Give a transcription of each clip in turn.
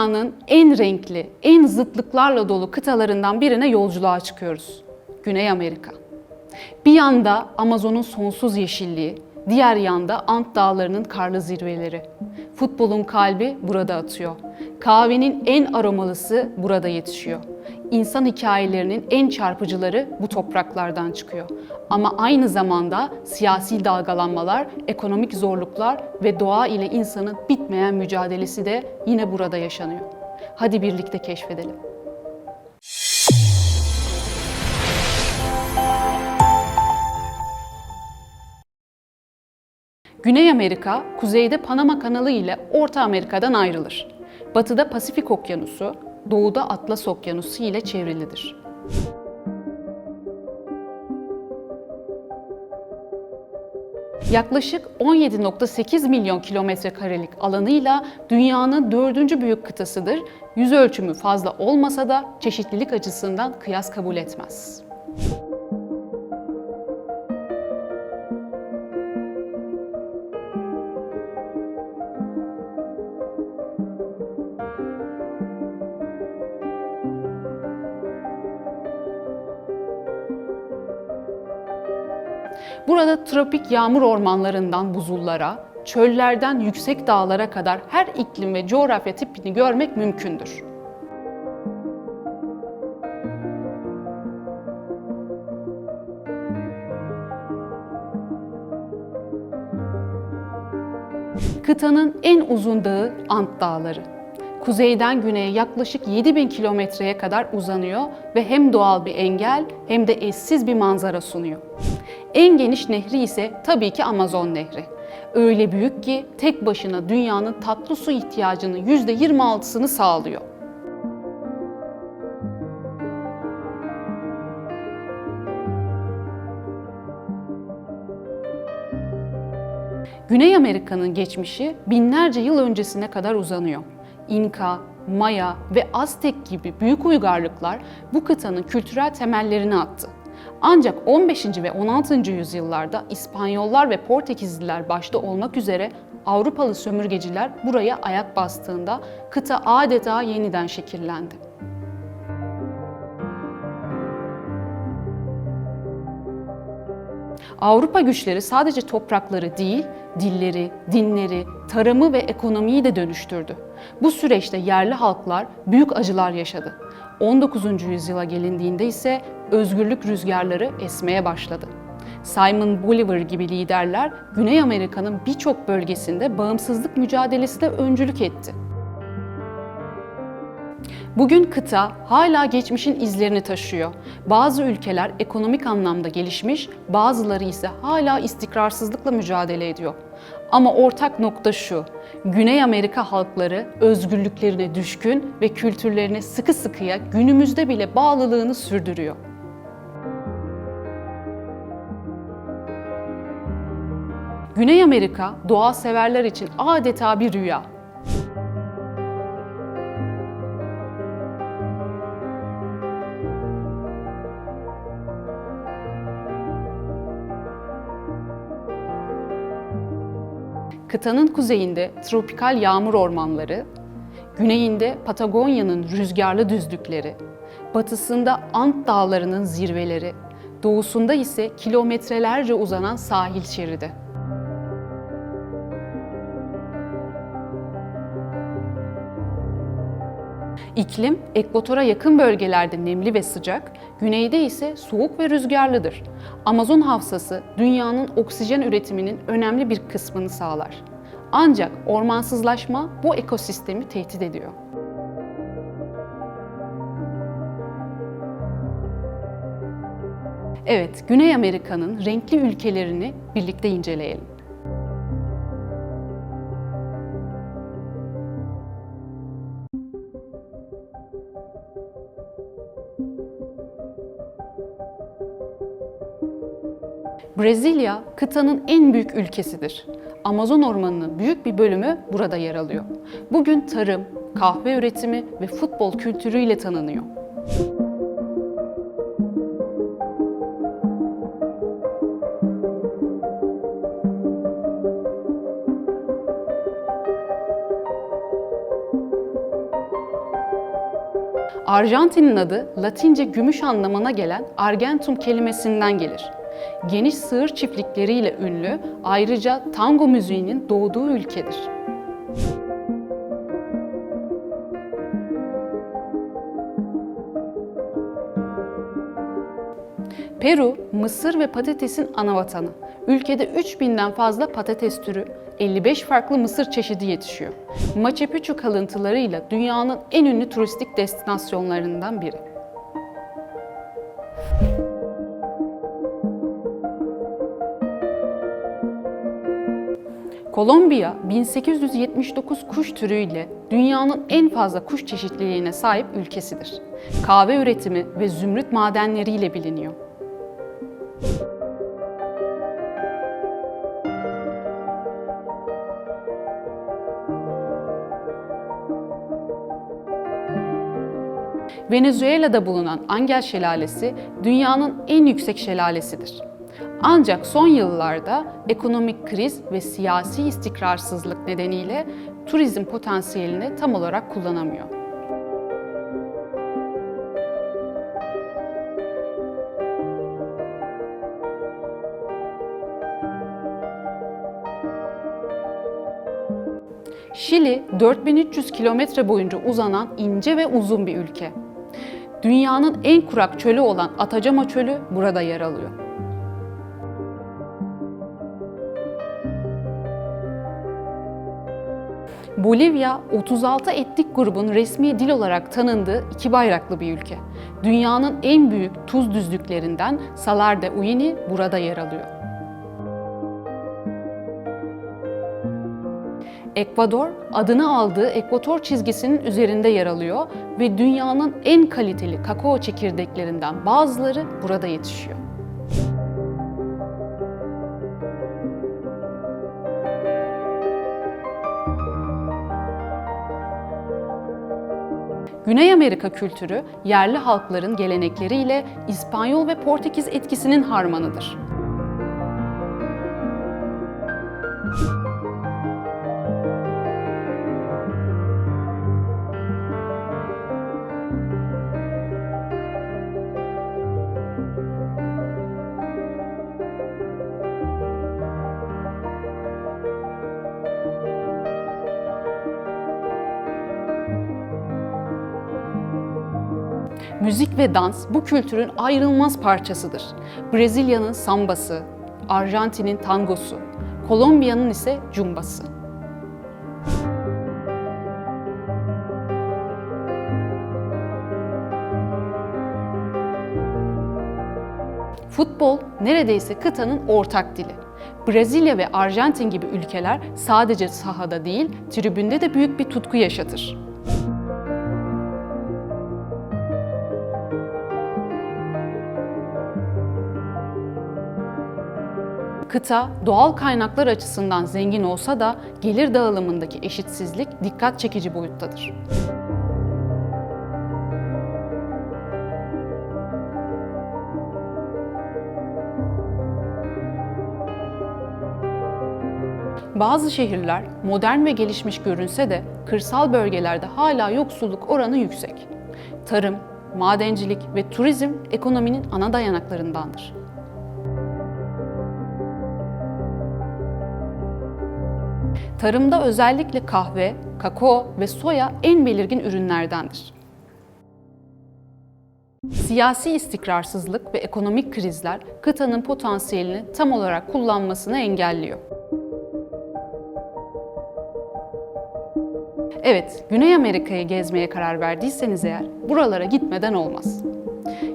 dünyanın en renkli, en zıtlıklarla dolu kıtalarından birine yolculuğa çıkıyoruz. Güney Amerika. Bir yanda Amazon'un sonsuz yeşilliği, diğer yanda Ant Dağları'nın karlı zirveleri. Futbolun kalbi burada atıyor. Kahvenin en aromalısı burada yetişiyor. İnsan hikayelerinin en çarpıcıları bu topraklardan çıkıyor. Ama aynı zamanda siyasi dalgalanmalar, ekonomik zorluklar ve doğa ile insanın bitmeyen mücadelesi de yine burada yaşanıyor. Hadi birlikte keşfedelim. Güney Amerika, kuzeyde Panama Kanalı ile Orta Amerika'dan ayrılır. Batıda Pasifik Okyanusu, doğuda Atlas Okyanusu ile çevrilidir. Yaklaşık 17.8 milyon kilometre karelik alanıyla dünyanın dördüncü büyük kıtasıdır. Yüz ölçümü fazla olmasa da çeşitlilik açısından kıyas kabul etmez. Burada tropik yağmur ormanlarından buzullara, çöllerden yüksek dağlara kadar her iklim ve coğrafya tipini görmek mümkündür. Kıtanın en uzun dağı Ant Dağları. Kuzeyden güneye yaklaşık 7000 kilometreye kadar uzanıyor ve hem doğal bir engel hem de eşsiz bir manzara sunuyor. En geniş nehri ise tabii ki Amazon Nehri. Öyle büyük ki tek başına dünyanın tatlı su ihtiyacının %26'sını sağlıyor. Güney Amerika'nın geçmişi binlerce yıl öncesine kadar uzanıyor. İnka, Maya ve Aztek gibi büyük uygarlıklar bu kıtanın kültürel temellerini attı. Ancak 15. ve 16. yüzyıllarda İspanyollar ve Portekizliler başta olmak üzere Avrupalı sömürgeciler buraya ayak bastığında kıta adeta yeniden şekillendi. Avrupa güçleri sadece toprakları değil, dilleri, dinleri, tarımı ve ekonomiyi de dönüştürdü. Bu süreçte yerli halklar büyük acılar yaşadı. 19. yüzyıla gelindiğinde ise özgürlük rüzgarları esmeye başladı. Simon Bolivar gibi liderler Güney Amerika'nın birçok bölgesinde bağımsızlık mücadelesine öncülük etti. Bugün kıta hala geçmişin izlerini taşıyor. Bazı ülkeler ekonomik anlamda gelişmiş, bazıları ise hala istikrarsızlıkla mücadele ediyor. Ama ortak nokta şu, Güney Amerika halkları özgürlüklerine düşkün ve kültürlerine sıkı sıkıya günümüzde bile bağlılığını sürdürüyor. Güney Amerika doğa severler için adeta bir rüya. Kıtanın kuzeyinde tropikal yağmur ormanları, güneyinde Patagonya'nın rüzgarlı düzlükleri, batısında Ant Dağları'nın zirveleri, doğusunda ise kilometrelerce uzanan sahil şeridi. İklim, ekvatora yakın bölgelerde nemli ve sıcak, güneyde ise soğuk ve rüzgarlıdır. Amazon havzası dünyanın oksijen üretiminin önemli bir kısmını sağlar. Ancak ormansızlaşma bu ekosistemi tehdit ediyor. Evet, Güney Amerika'nın renkli ülkelerini birlikte inceleyelim. Brezilya kıtanın en büyük ülkesidir. Amazon ormanının büyük bir bölümü burada yer alıyor. Bugün tarım, kahve üretimi ve futbol kültürüyle tanınıyor. Arjantin'in adı Latince gümüş anlamına gelen argentum kelimesinden gelir. Geniş sığır çiftlikleriyle ünlü, ayrıca tango müziğinin doğduğu ülkedir. Peru, mısır ve patatesin ana vatanı. Ülkede 3000'den fazla patates türü, 55 farklı mısır çeşidi yetişiyor. Machu Picchu kalıntılarıyla dünyanın en ünlü turistik destinasyonlarından biri. Kolombiya 1879 kuş türüyle dünyanın en fazla kuş çeşitliliğine sahip ülkesidir. Kahve üretimi ve zümrüt madenleriyle biliniyor. Venezuela'da bulunan Angel Şelalesi dünyanın en yüksek şelalesidir. Ancak son yıllarda ekonomik kriz ve siyasi istikrarsızlık nedeniyle turizm potansiyelini tam olarak kullanamıyor. Şili 4300 kilometre boyunca uzanan ince ve uzun bir ülke. Dünyanın en kurak çölü olan Atacama Çölü burada yer alıyor. Bolivya, 36 etnik grubun resmi dil olarak tanındığı iki bayraklı bir ülke. Dünyanın en büyük tuz düzlüklerinden Salar de Uyuni burada yer alıyor. Ekvador, adını aldığı ekvator çizgisinin üzerinde yer alıyor ve dünyanın en kaliteli kakao çekirdeklerinden bazıları burada yetişiyor. Güney Amerika kültürü yerli halkların gelenekleriyle İspanyol ve Portekiz etkisinin harmanıdır. Müzik ve dans bu kültürün ayrılmaz parçasıdır. Brezilya'nın sambası, Arjantin'in tangosu, Kolombiya'nın ise cumbası. Futbol neredeyse kıtanın ortak dili. Brezilya ve Arjantin gibi ülkeler sadece sahada değil, tribünde de büyük bir tutku yaşatır. Kıta doğal kaynaklar açısından zengin olsa da gelir dağılımındaki eşitsizlik dikkat çekici boyuttadır. Bazı şehirler modern ve gelişmiş görünse de kırsal bölgelerde hala yoksulluk oranı yüksek. Tarım, madencilik ve turizm ekonominin ana dayanaklarındandır. Tarımda özellikle kahve, kakao ve soya en belirgin ürünlerdendir. Siyasi istikrarsızlık ve ekonomik krizler kıtanın potansiyelini tam olarak kullanmasını engelliyor. Evet, Güney Amerika'yı gezmeye karar verdiyseniz eğer buralara gitmeden olmaz.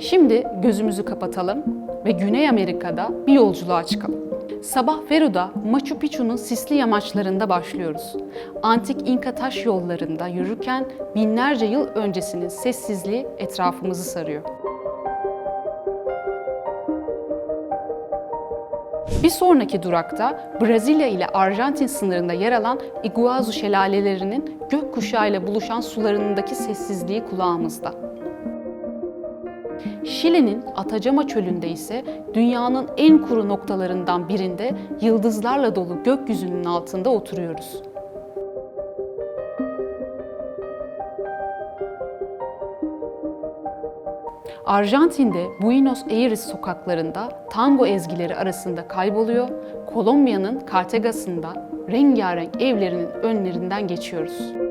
Şimdi gözümüzü kapatalım ve Güney Amerika'da bir yolculuğa çıkalım. Sabah Peru'da Machu Picchu'nun sisli yamaçlarında başlıyoruz. Antik İnka taş yollarında yürürken binlerce yıl öncesinin sessizliği etrafımızı sarıyor. Bir sonraki durakta Brezilya ile Arjantin sınırında yer alan Iguazu şelalelerinin gökkuşağıyla buluşan sularındaki sessizliği kulağımızda. Şili'nin Atacama Çölü'nde ise dünyanın en kuru noktalarından birinde yıldızlarla dolu gökyüzünün altında oturuyoruz. Arjantin'de Buenos Aires sokaklarında tango ezgileri arasında kayboluyor, Kolombiya'nın Cartagas'ında rengarenk evlerinin önlerinden geçiyoruz.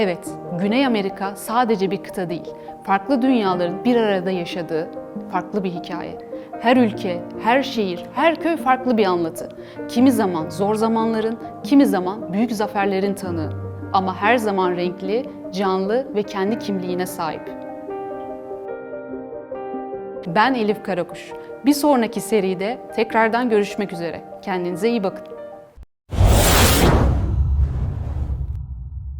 Evet, Güney Amerika sadece bir kıta değil, farklı dünyaların bir arada yaşadığı farklı bir hikaye. Her ülke, her şehir, her köy farklı bir anlatı. Kimi zaman zor zamanların, kimi zaman büyük zaferlerin tanığı. Ama her zaman renkli, canlı ve kendi kimliğine sahip. Ben Elif Karakuş. Bir sonraki seride tekrardan görüşmek üzere. Kendinize iyi bakın.